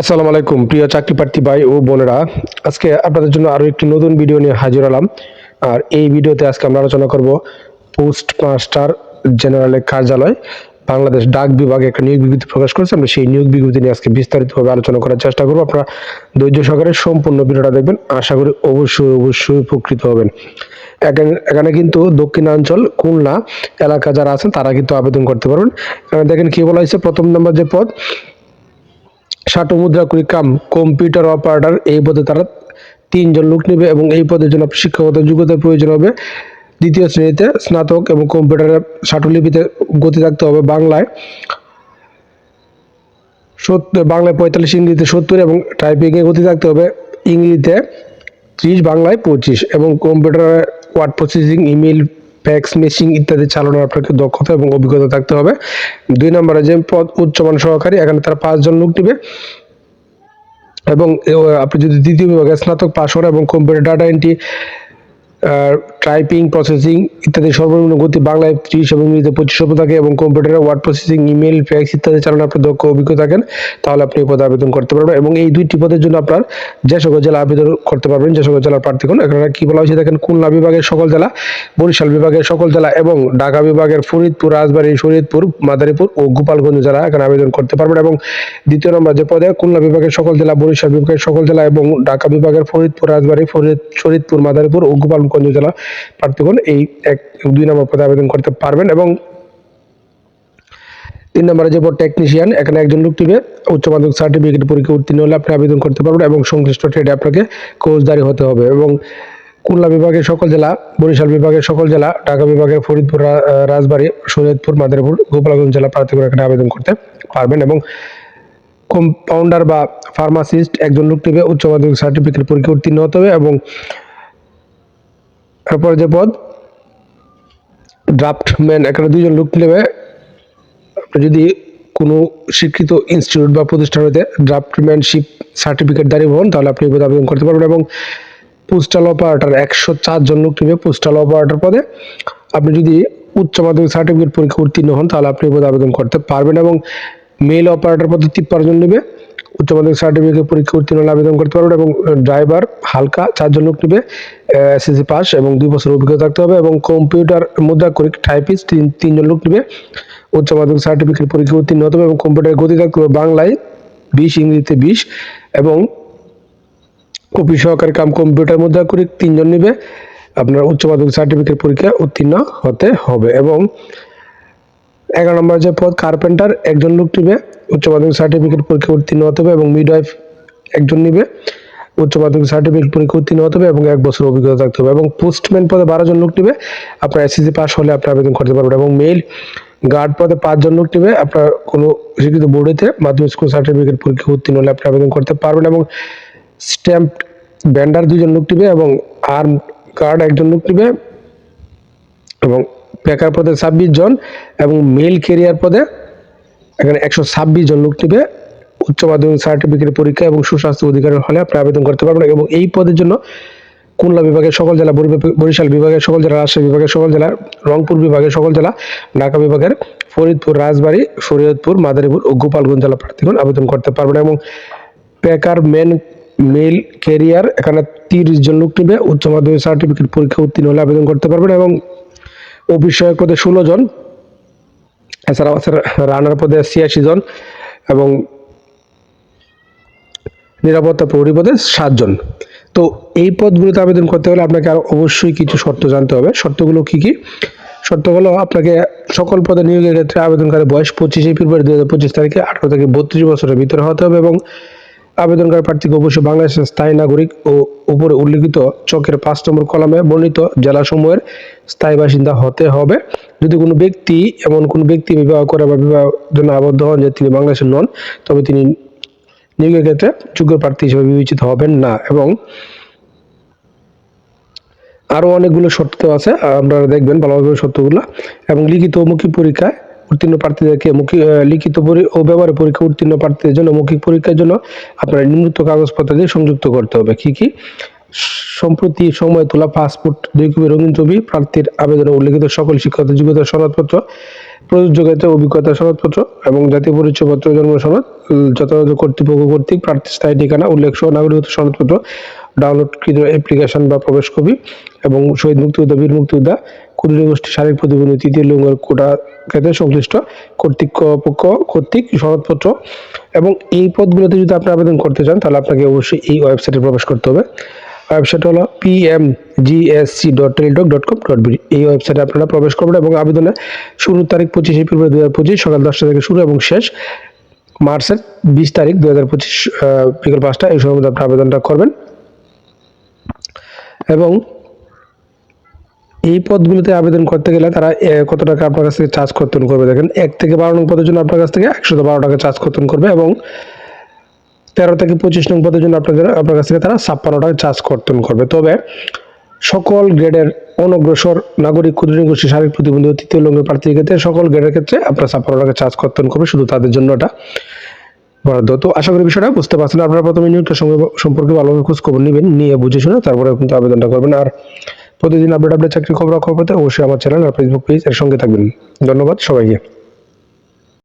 আসসালামু আলাইকুম, প্রিয় চাকরি প্রার্থী ভাই ও বোনেরা। আজকে আপনাদের জন্য আরও একটি নতুন ভিডিও নিয়ে হাজির হলাম। আর এই ভিডিওতে আজকে আমরা আলোচনা করব পোস্ট মাস্টার জেনারেলের কার্যালয়, বাংলাদেশ ডাক বিভাগে একটা নিয়োগ বিজ্ঞপ্তি প্রকাশ করেছে। আমরা সেই নিয়োগ বিজ্ঞপ্তি নিয়ে আজকে বিস্তারিতভাবে আলোচনা করার চেষ্টা করব। আপনারা ধৈর্য সহকারে সম্পূর্ণ ভিডিওটা দেখবেন। আশা করি অবশ্যই অবশ্যই উপকৃত হবেন। এখানে কিন্তু দক্ষিণাঞ্চল, খুলনা এলাকা যারা আছেন, তারা কিন্তু আবেদন করতে পারবেন। এখানে দেখেন কি বলা হয়েছে, প্রথম নম্বর যে পদ মুদ্রা করি কাম কম্পিউটার অপারেটর এই পদে তারা তিনজন লোক নেবে এবং এই পদের জন্য শিক্ষাগত যোগ্যতার প্রয়োজন হবে। দ্বিতীয় শ্রেণীতে স্নাতক এবং কম্পিউটারের লিপিতে গতি থাকতে হবে বাংলায়। সত্তর বাংলায় পঁয়তাল্লিশ, ইংরেজিতে সত্তর এবং টাইপিংয়ে গতি থাকতে হবে। ইংরেজিতে ত্রিশ, বাংলায় পঁচিশ এবং কম্পিউটারে word processing email fax machine ইত্যাদি চালানোর আপনাকে দক্ষতা এবং অভিজ্ঞতা থাকতে হবে। দুই নম্বরে যে পদ উচ্চমান সহকারী, এখানে তারা পাঁচজন লোক নেবে। এবং আপনি যদি দ্বিতীয় বিভাগে স্নাতক পাশ করা এবং computer data entry typing processing ইত্যাদি সর্বনিম্ন গতি বাংলায় ত্রিশ এবং ইংরেজিতে পঁচিশ শব্দ থাকে এবং কম্পিউটারে ওয়ার্ড প্রসেসিং ইমেল ফ্যাক্স ইত্যাদি চালানো আপনার দক্ষ অভিজ্ঞ থাকেন, তাহলে আপনি এই পদে আবেদন করতে পারবেন এবং এই দুইটি পদের জন্য আপনার যে সকল জেলা আবেদন করতে পারবেন, যে সকল জেলার প্রার্থীগণ, এখানে কী বলা হয়েছে দেখেন, খুলনা বিভাগের সকল জেলা, বরিশাল বিভাগের সকল জেলা এবং ঢাকা বিভাগের ফরিদপুর, রাজবাড়ী, শরীয়তপুর, মাদারীপুর ও গোপালগঞ্জ জেলা এখানে আবেদন করতে পারবেন এবং দ্বিতীয় নম্বর যে পদে খুলনা বিভাগের সকল জেলা, বরিশাল বিভাগের সকল জেলা এবং ঢাকা বিভাগের ফরিদপুর, রাজবাড়ী, ফরিদ শরীদপুর মাদারীপুর ও গোপালগঞ্জ জেলা প্রার্থীগণ এই এক, দুই নম্বর পদে আবেদন করতে পারবেন এবং তিন নম্বরে যে টেকনিশিয়ান এখানে একজন লোক টিবে উচ্চ মাধ্যমিক সার্টিফিকেট পরীক্ষা উত্তীর্ণ হলে আপনি আবেদন করতে পারবেন এবং সংশ্লিষ্ট ট্রেডে আপনাকে কোচদারি হতে হবে এবং খুলনা বিভাগের সকল জেলা, বরিশাল বিভাগের সকল জেলা, ঢাকা বিভাগের ফরিদপুর রাজবাড়ী শরীয়তপুর মাদারীপুর, গোপালগঞ্জ জেলা প্রার্থীরা এখানে আবেদন করতে পারবেন এবং কম্পাউন্ডার বা ফার্মাসিস্ট একজন লোক টিবে উচ্চ মাধ্যমিক সার্টিফিকেট পরীক্ষা উত্তীর্ণ হতে হবে এবং এরপর যে পদ ড্রাফটম্যান এখানে দুইজন লোক নেবে। আপনি যদি কোনো স্বীকৃত ইনস্টিটিউট বা প্রতিষ্ঠান হতে ড্রাফটম্যানশিপ সার্টিফিকেট দাঁড়িয়ে হন, তাহলে আপনি পদে আবেদন করতে পারবেন এবং পোস্টাল অপারেটর একশো চারজন লোক নেবে পোস্টাল অপারেটর পদে। আপনি যদি উচ্চ মাধ্যমিক সার্টিফিকেট পরীক্ষা উত্তীর্ণ হন, তাহলে আপনি পদে আবেদন করতে পারবেন এবং মেল অপারেটর পদে তিপ্পান্ন জন নেবে। উচ্চ মাধ্যমিক সার্টিফিকেট পরীক্ষা উত্তীর্ণ আবেদন করতে পারবেন এবং ড্রাইভার হালকা চারজন লোক নেবে এসএসসি পাস এবং দুই বছর অভিজ্ঞতা থাকতে হবে এবং কম্পিউটার মুদ্রা করি টাইপিস্ট তিন, তিনজন লোক নেবে। উচ্চ মাধ্যমিক সার্টিফিকেট পরীক্ষা উত্তীর্ণ হতে হবে এবং কম্পিউটারের গতি থাকতে হবে বাংলায় বিশ, ইংরেজিতে বিশ এবং কপি সহকারী কাম কম্পিউটার মুদ্রা করি তিনজন নেবে। আপনার উচ্চ মাধ্যমিক সার্টিফিকেট পরীক্ষা উত্তীর্ণ হতে হবে এবং এগারো নম্বর যে পদ কার্পেন্টার একজন লোক নিবে। উচ্চ মাধ্যমিক সার্টিফিকেট পরীক্ষা উত্তীর্ণ হতে হবে এবং মিডওয়াইফ একজন নিবে। উচ্চ মাধ্যমিক সার্টিফিকেট পরীক্ষা উত্তীর্ণ হতে হবে এবং এক বছর অভিজ্ঞতা থাকতে হবে এবং পোস্টম্যান পদে বারো জন লোক নিবে। আপনার এসএসসি পাস হলে আপনি আবেদন করতে পারবেন এবং মেল গার্ড পদে পাঁচজন লোক নিবে। আপনার কোনো স্বীকৃত বোর্ডেতে মাধ্যমিক স্কুল সার্টিফিকেট পরীক্ষা উত্তীর্ণ হলে আপনি আবেদন করতে পারবেন এবং স্ট্যাম্প ব্যান্ডার দুজন লোক নিবে এবং আর্ম গার্ড একজন লোক নিবে এবং বেকার পদে ছাব্বিশ জন এবং মেল কেরিয়ার পদে এখানে একশো ছাব্বিশ জন লোক নেবে। উচ্চ মাধ্যমিক সার্টিফিকেট পরীক্ষা এবং সুস্বাস্থ্য অধিকারের হলে আপনি আবেদন করতে পারবেন এবং এই পদের জন্য খুলনা বিভাগের সকল জেলা বরিশাল বিভাগের সকল জেলা, রাজশাহী বিভাগের সকল জেলা, রংপুর বিভাগের সকল জেলা, ঢাকা বিভাগের ফরিদপুর, রাজবাড়ী, শরীয়তপুর, মাদারীপুর ও গোপালগঞ্জ জেলা প্রার্থীগণ আবেদন করতে পারবেন এবং পেকার মেন মেল ক্যারিয়ার এখানে তিরিশ জন লোক নেবে। উচ্চ মাধ্যমিক সার্টিফিকেট পরীক্ষা উত্তীর্ণ হলে আবেদন করতে পারবেন এবং অফিস সহায়ক পদে ষোলো জন। এছাড়াও আছে রানার পদে ছিয়াশি জন এবং নিরাপত্তা প্রহরী পদে সাতজন তো এই পদগুলোতে আবেদন করতে হলে আপনাকে আরও অবশ্যই কিছু শর্ত জানতে হবে। শর্তগুলো কি কি? শর্ত হলো আপনাকে সকল পদে নিয়োগের ক্ষেত্রে আবেদনকারী বয়স পঁচিশে ফেব্রুয়ারি দু হাজার পঁচিশ তারিখে আঠারো থেকে বত্রিশ বছরের ভিতরে হতে হবে এবং আবেদনকারী প্রার্থীকে অবশ্যই বাংলাদেশের স্থায়ী নাগরিক ও উপরে উল্লিখিত চকের পাঁচ নম্বর কলামে বর্ণিত জেলাসমূহের স্থায়ী বাসিন্দা হতে হবে। যদি কোনো ব্যক্তি এমন কোনো ব্যক্তি বিবাহ করে বা বিবাহ জন্য আবদ্ধ হন যে তিনি বাংলাদেশের নন তবে তিনি নিয়োগের ক্ষেত্রে যোগ্য প্রার্থী হিসেবে বিবেচিত হবেন না। এবং আরও অনেকগুলো শর্ত আছে আপনারা দেখবেন ভালোভাবে শর্তগুলো। এবং লিখিত মৌখিক পরীক্ষায় উত্তীর্ণ প্রার্থীদেরকে আহ, লিখিত ও ব্যবহার পরীক্ষা উত্তীর্ণ প্রার্থীদের জন্য মৌখিক পরীক্ষার জন্য আপনার নিম্নোক্ত কাগজপত্র দিয়ে সংযুক্ত করতে হবে। কি কি? সম্প্রতি সময় তোলা পাসপোর্ট, দুই কপি রঙিন ছবি, প্রার্থীর আবেদনে উল্লেখিত সকল শিক্ষাগত যোগ্যতার সনদপত্র প্রযোজ্যতা অভিজ্ঞতার সনদপত্র এবং জাতীয় পরিচয়পত্র, জন্ম সনদ, যথাযথ কর্তৃপক্ষ কর্তৃক প্রার্থীর স্থায়ী ঠিকানা, উল্লেখ সহ নাগরিকত্ব সনদপত্র, ডাউনলোডকৃত অ্যাপ্লিকেশন বা প্রবেশ কপি এবং শহীদ মুক্তিযোদ্ধা, বীর মুক্তিযোদ্ধা ক্ষুদ্র গোষ্ঠী শারীরিক প্রতিবন্ধী, তৃতীয় লিঙ্গের কোটা ক্ষেত্রে সংশ্লিষ্ট কর্তৃপক্ষ কর্তৃক সনদপত্র এবং এই পদগুলোতে যদি আপনি আবেদন করতে চান, তাহলে আপনাকে অবশ্যই এই ওয়েবসাইটে প্রবেশ করতে হবে। ওয়েবসাইট হলো P M GSC dot Teletalk dot com dot BD এই ওয়েবসাইটে আপনারা প্রবেশ করবেন এবং আবেদনের শুরুর তারিখ পঁচিশে ফেব্রুয়ারি দু হাজার পঁচিশ সকাল দশটা থেকে শুরু এবং শেষ মার্চের বিশ তারিখ দু হাজার পঁচিশ বিকেল পাঁচটা, এই সময় মধ্যে আপনি আবেদনটা করবেন। এবং এই পদগুলোতে আবেদন করতে গেলে তারা কত টাকা আপনার কাছ থেকে চার্জ কর্তন করবে দেখেন। এক থেকে বারো নং পদের জন্য আপনার কাছ থেকে একশো বারো টাকা চার্জ কর্তন করবে এবং তেরো থেকে পঁচিশ নং পদের জন্য আপনাদের, আপনার কাছ থেকে তারা ছাপ্পান্ন টাকা চার্জ কর্তন করবে। তবে সকল গ্রেডের অনগ্রসর নাগরিক, ক্ষুদ্র গোষ্ঠী শারীরিক প্রতিবন্ধী তৃতীয় লিঙ্গের প্রার্থীর ক্ষেত্রে সকল গ্রেডের ক্ষেত্রে আপনার ছাপ্পান্ন টাকা চার্জ কর্তন করবে, শুধু তাদের জন্য এটা বরাদ্দ। তো আশা করি বিষয়টা বুঝতে পারছেন। আপনারা প্রথমে নিয়োগটা সম্পর্কে ভালোভাবে খোঁজ খবর নেবেন, নিয়ে বুঝে শুনে তারপরে কিন্তু আবেদনটা করবেন। আর প্রতিদিন আপডেট আপডেট চাকরি খবর খবর পেতে অবশ্যই আমার চ্যানেল আর ফেসবুক পেজ এর সঙ্গে থাকবেন। ধন্যবাদ সবাইকে।